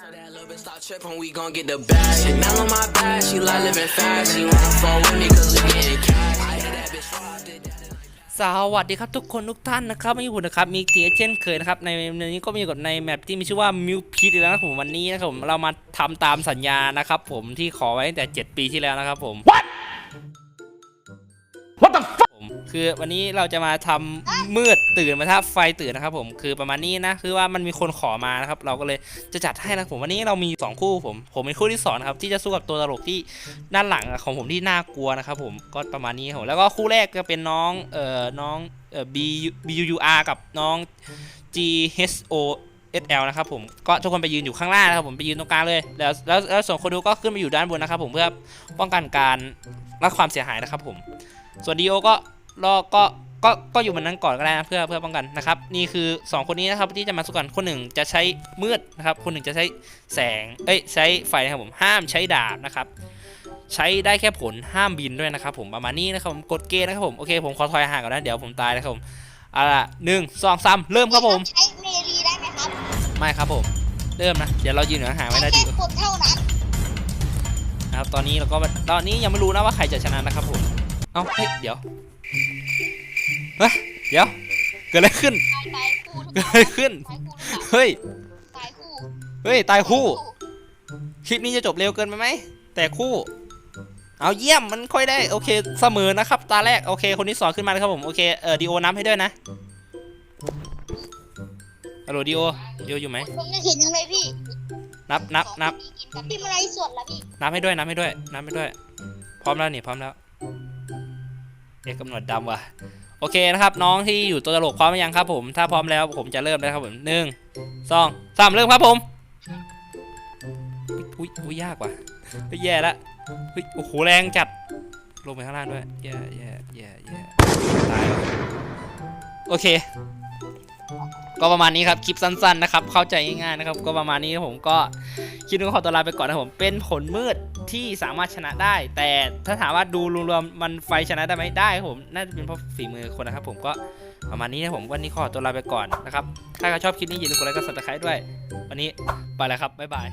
So that little bitch stop tripping, we gon' get the bag. Chanel on my back, she like living fast. She wanna fall with me cause we getting cash. I hit that bitch raw, did that. สวัสดีครับทุกคนทุกท่านนะครับไม่อยู่นะครับมีเทียเช่นเคยนะครับในในนี้ก็มีอยู่กับในแมปที่มีชื่อว่ามิวพีดแล้วนะครับผมวันนี้นะครับผมเรามาทำตามสัญญานะครับผมที่ขอไว้ตั้งแต่ 7 ปีที่แล้วนะครับผม What What คือวันนี้เราจะมาทำมืดตื่นมาถ้าไฟตื่นนะครับผมคือประมาณนี้นะ คือว่ามันมีคนขอมานะครับ เราก็เลยจะจัดให้นะผมวันนี้เรามีสองคู่ผม ผมเป็นคู่ที่สอนะครับที่จะสู้กับตัวตลกที่ด้านหลังของผมที่น่ากลัวนะครับผมก็ประมาณนี้ครับผมแล้วก็คู่แรกจะเป็นน้องเอ่อน้องเอ่อ B B U U R กับน้อง G H O S L นะครับผมก็ทุกคนไปยืนอยู่ข้างล่างนะครับผมไปยืนตรงกลางเลยแล้วแล้วแล้วส่วนคนดูก็ขึ้นมาอยู่ด้านบนนะครับผมเพื่อป้องกันการรับความเสียหายนะครับผมส่วนดีโอก็ รอก็ก็ก็อยู่บนนั้นก่อนก็ได้นะเพื่อเพื่อป้องกันนะครับ นี่คือ 2 คนนี้นะครับที่จะมาสู้กันคนหนึ่งจะใช้มืดนะครับคนหนึ่งจะใช้แสงเอ้ยใช้ไฟนะครับผมห้ามใช้ดาบนะครับใช้ได้แค่ผลห้ามบินด้วยนะครับผมประมาณนี้นะครับผมกดเกณฑ์นะครับผมโอเคผมขอถอยห่างก่อนนะเดี๋ยวผมตายนะครับผมเอาล่ะหนึ่งสองสามเริ่มครับผมใช้เมรีได้ไหมครับไม่ครับผม เริ่มนะเดี๋ยวเรายืนอยู่ห่างๆไว้ได้ใช้ดีแค่คนเท่านั้นนะครับตอนนี้เราก็ตอนนี้ยังไม่รู้นะว่าใครจะชนะนะครับผมเอ้าเฮ้ยเดี๋ยว เฮ้ยเดี๋ยว เกิดอะไรขึ้น ตายตายคู่ทุกเกิดอะไรขึ้น ตายคู่หรือเปล่าตายคู่เฮ้ยเฮ้ย ตายคู่ คลิปนี้จะจบเร็วเกินไปไหม แต่คู่ เอาเยี่ยม มันค่อยได้ โอเค เสมอนะครับ ตาแรก โอเค คนที่สองขึ้นมานะครับผม โอเค เออดีโอนับให้ด้วยนะฮัลโหลดีโอดีโออยู่ไหม ผมนึกเห็นยังไงพี่นับนับนับ สองคนนี้กินกันพี่มาไรส่วนละพี่นับให้ด้วยนับให้ด้วยนับให้ด้วย พร้อมแล้วนี่พร้อมแล้ว เอกกำหนดดำว่ะโอเคนะครับ น้องที่อยู่ตัวตลกพร้อมหรือยังครับผมถ้าพร้อมแล้วผมจะเริ่มแล้วครับผมหนึ่งสองสามเริ่มครับผมอุ้ยอุ้ยยากว่ะแย่ละเฮ้ยโอ้โหแรงจัดลงไปข้างล่างด้วยแย่แย่แย่แย่ตายโอเค ก็ประมาณนี้ครับคลิปสั้นๆนะครับ เข้าใจง่ายๆนะครับ ก็ประมาณนี้ผมก็ คลิปนี้ขอตัวลาไปก่อนนะผม เป็นผลมืดที่สามารถชนะได้ แต่ถ้าถามว่าดูรวมๆมันไฟชนะได้ไหมได้ผม น่าจะเป็นเพราะฝีมือคนนะครับผมก็ประมาณนี้นะผมวันนี้ขอตัวลาไปก่อนนะครับ ถ้าใครชอบคลิปนี้อย่าลืมกดไลค์กดซับสไครต์ด้วย วันนี้ไปแล้วครับบ๊ายบาย